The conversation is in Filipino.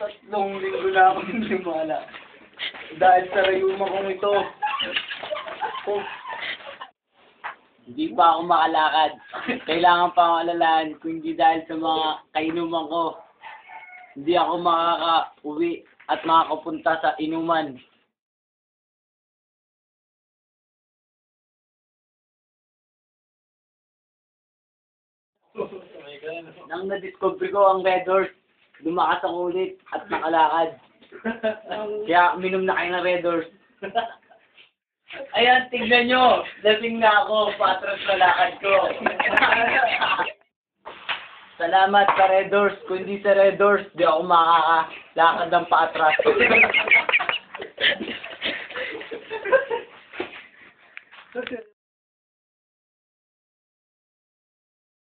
Tatlong linggo na ako hindi mala. Dahil sa rayuma kong ito. Oh, Hindi pa ako makalakad. Kailangan pa akong alalahan kung hindi dahil sa mga kainuman ko. Hindi ako makaka-uwi at makakapunta sa inuman. Nang na-discover ko ang Red Horse, lumakas ang ulit at nakalakad. Kaya minom na kayo ng Red Horse. Ayan, tignan nyo. Lasing na ako. Patras na lakad ko. Salamat sa Red Horse. Kung hindi sa Red Horse, di ako makakalakad ng patras.